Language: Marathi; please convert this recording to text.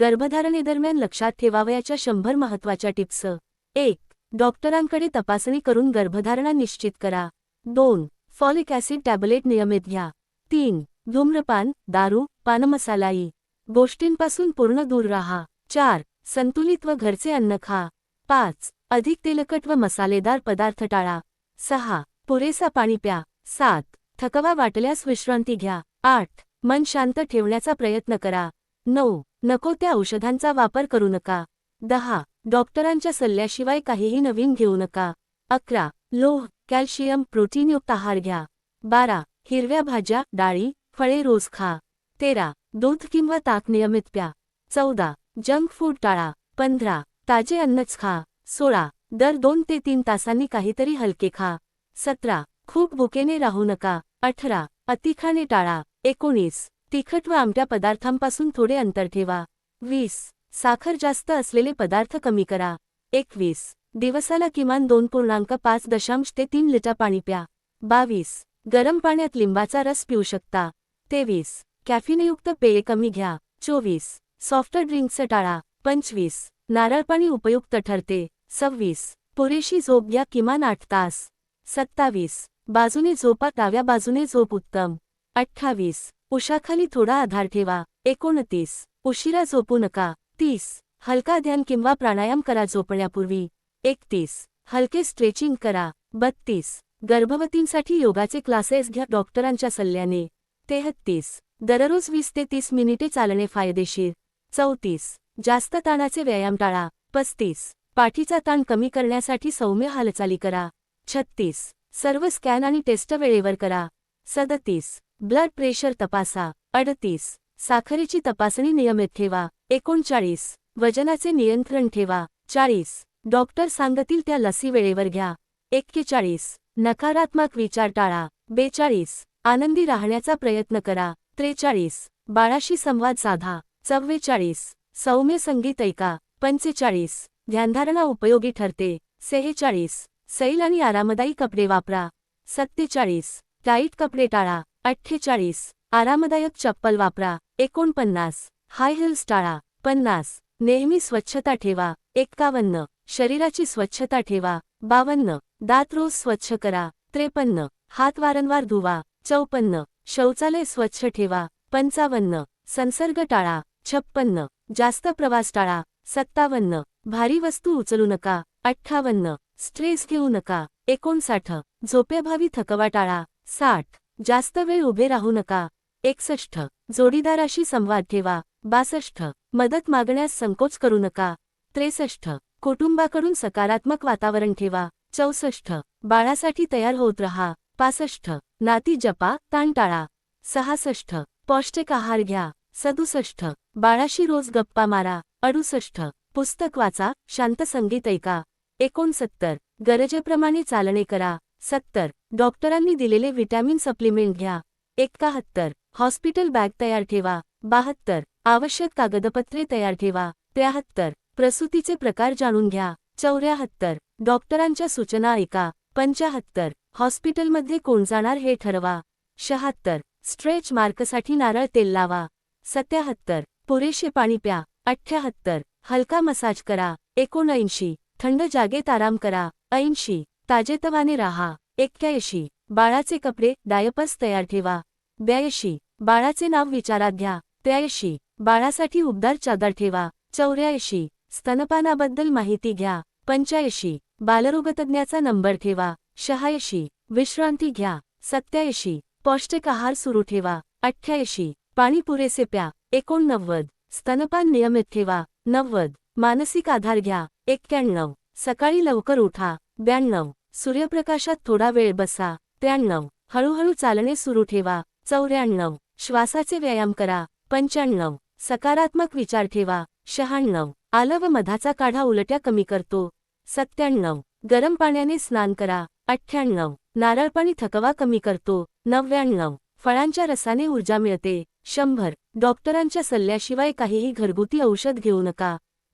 गर्भधारणेदरम्यान लक्षात ठेवावयाच्या शंभर महत्त्वाच्या टिप्स. एक डॉक्टरांकडे तपासणी करून गर्भधारणा निश्चित करा. दोन फॉलिक ॲसिड टॅबलेट नियमित घ्या. तीन धूम्रपान दारू पानमसालाई गोष्टींपासून पूर्ण दूर राहा. चार संतुलित व घरचे अन्न खा. पाच अधिक तेलकट व मसालेदार पदार्थ टाळा. सहा पुरेसा पाणी प्या. सात थकवा वाटल्यास विश्रांती घ्या. आठ मन शांत ठेवण्याचा प्रयत्न करा. नऊ नको त्या औषधांचा वापर करू नका. दहा. डॉक्टरांच्या सल्ल्याशिवाय काहीही नवीन घेऊ नका. अकरा. लोह कॅल्शियम प्रोटीनयुक्त आहार घ्या. बारा. हिरव्या भाज्या डाळी फळे रोज खा. तेरा. दूध किंवा ताक नियमित प्या. चौदा. जंक फूड टाळा. पंधरा. ताजे अन्नच खा. सोळा. दर दोन ते तीन तासांनी काहीतरी हलके खा. सतरा. खूप भुकेने राहू नका. अठरा. अतिखाने टाळा. एकोणीस. तिखट व आमट्या पदार्थांपासून थोडे अंतर ठेवा. वीस. साखर जास्त असलेले पदार्थ कमी करा. एकवीस. दिवसाला किमान दोन पूर्णांक पाच दशांश ते तीन लिटर पाणी प्या. बावीस. गरम पाण्यात लिंबाचा रस पिऊ शकता. तेवीस. कॅफिनयुक्त पेये कमी घ्या. चोवीस. सॉफ्ट ड्रिंक्स टाळा. पंचवीस. नारळ पाणी उपयुक्त ठरते. सव्वीस. पुरेशी झोप घ्या किमान आठ तास. सत्तावीस. बाजूने झोपा डाव्या बाजूने झोप उत्तम. अठ्ठावीस. उशाखाली थोडा आधार ठेवा. एकोणतीस. उशिरा झोपू नका. तीस. हलका ध्यान किंवा प्राणायाम करा झोपण्यापूर्वी. एकतीस. हलके स्ट्रेचिंग करा. बत्तीस. गर्भवतींसाठी योगाचे क्लासेस घ्या डॉक्टरांच्या सल्ल्याने. तेहत्तीस. दररोज वीस ते तीस मिनिटे चालणे फायदेशीर. चौतीस. जास्त ताणाचे व्यायाम टाळा. पस्तीस. पाठीचा ताण कमी करण्यासाठी सौम्य हालचाली करा. छत्तीस. सर्व स्कॅन आणि टेस्ट वेळेवर करा. सदतीस. ब्लड प्रेशर तपासा. अडतीस. साखरेची तपासणी नियमित ठेवा. एकोणचाळीस. वजनाचे नियंत्रण ठेवा. चाळीस. डॉक्टर सांगतील त्या लसी वेळेवर घ्या. एक्केचाळीस. नकारात्मक विचार टाळा. बेचाळीस. आनंदी राहण्याचा प्रयत्न करा. त्रेचाळीस. बाळाशी संवाद साधा. चव्वेचाळीस. सौम्य संगीत ऐका. पंचेचाळीस. ध्यानधारणा उपयोगी ठरते. सेहेचाळीस. सैल आणि आरामदायी कपडे वापरा. सत्तेचाळीस. टाईट कपडे टाळा. अठ्ठेचाळीस. आरामदायक चप्पल वापरा. एकोणपन्नास. हाय हिल्स टाळा. पन्नास. नेहमी स्वच्छता ठेवा. एक्कावन्न. शरीराची स्वच्छता ठेवा. बावन्न. दात रोज स्वच्छ करा. त्रेपन्न. हात वारंवार धुवा. चौपन्न. शौचालय स्वच्छ ठेवा. पंचावन्न. संसर्ग टाळा. छप्पन्न. जास्त प्रवास टाळा. सत्तावन्न. भारी वस्तू उचलू नका. अठ्ठावन्न. स्ट्रेस घेऊ नका. एकोणसाठ. झोपेभावी थकवा टाळा. साठ. जास्त वेळ उभे राहू नका. एकसष्ट. जोडीदाराशी संवाद ठेवा. बासष्ट. मदत मागण्यास संकोच करू नका. त्रेसष्ट. कुटुंबाकडून सकारात्मक वातावरण ठेवा. चौसष्ट. बाळासाठी तयार होत रहा. पासष्ट. नाती जपा. ताण टाळा. सहासष्ट. पौष्टिक आहार घ्या. सदुसष्ट. बाळाशी रोज गप्पा मारा. अडुसष्ट. पुस्तक वाचा. शांत संगीत ऐका. एकोणसत्तर. गरजेप्रमाणे चालणे करा. सत्तर. डॉक्टरांनी दिलेले व्हिटॅमिन सप्लिमेंट घ्या. एकाहत्तर हॉस्पिटल बॅग तयार ठेवा. बाहत्तर. आवश्यक कागदपत्रे तयार ठेवा. त्र्याहत्तर. प्रसूतीचे प्रकार जाणून घ्या. चौऱ्याहत्तर. डॉक्टरांच्या सूचना ऐका. पंचाहत्तर. हॉस्पिटलमध्ये कोण जाणार हे ठरवा. शहात्तर. स्ट्रेच मार्कसाठी नारळ तेल लावा. सत्याहत्तर. पुरेशे पाणी प्या. अठ्ठ्याहत्तर हलका मसाज करा. एकोणऐंशी. थंड जागेत आराम करा. ऐंशी. ताजेतवाने राहा. एक्क्याऐंशी. बाळाचे कपडे डायपर्स तयार ठेवा. ब्याऐंशी. बाळाचे नाव विचारात घ्या. त्र्याऐंशी. बाळासाठी उबदार चादर ठेवा. चौऱ्याऐंशी. स्तनपानाबद्दल माहिती घ्या. पंच्याऐंशी. बालरोगतज्ञाचा नंबर ठेवा. शहाऐंशी. विश्रांती घ्या. सत्याऐंशी. पौष्टिक आहार सुरू ठेवा. अठ्ठ्याऐंशी. पाणी पुरेसे प्या. एकोणनव्वद. स्तनपान नियमित ठेवा. नव्वद. मानसिक आधार घ्या. एक्क्याण्णव. सकाळी लवकर उठा. ब्याण्णव. सूर्यप्रकाशात थोडा वेळ बसा. त्र्याण्णव. हळूहळू चालणे सुरू ठेवा. चौऱ्याण्णव. श्वासाचे व्यायाम करा. पंच्याण्णव. सकारात्मक विचार ठेवा. शहाण्णव. आलं व मधाचा काढा उलट्या कमी करतो. सत्त्याण्णव. गरम पाण्याने स्नान करा. अठ्ठ्याण्णव. नारळ पाणी थकवा कमी करतो. नव्याण्णव. फळांच्या रसाने ऊर्जा मिळते. शंभर. डॉक्टरांच्या सल्ल्याशिवाय काहीही घरगुती औषध घेऊ नका.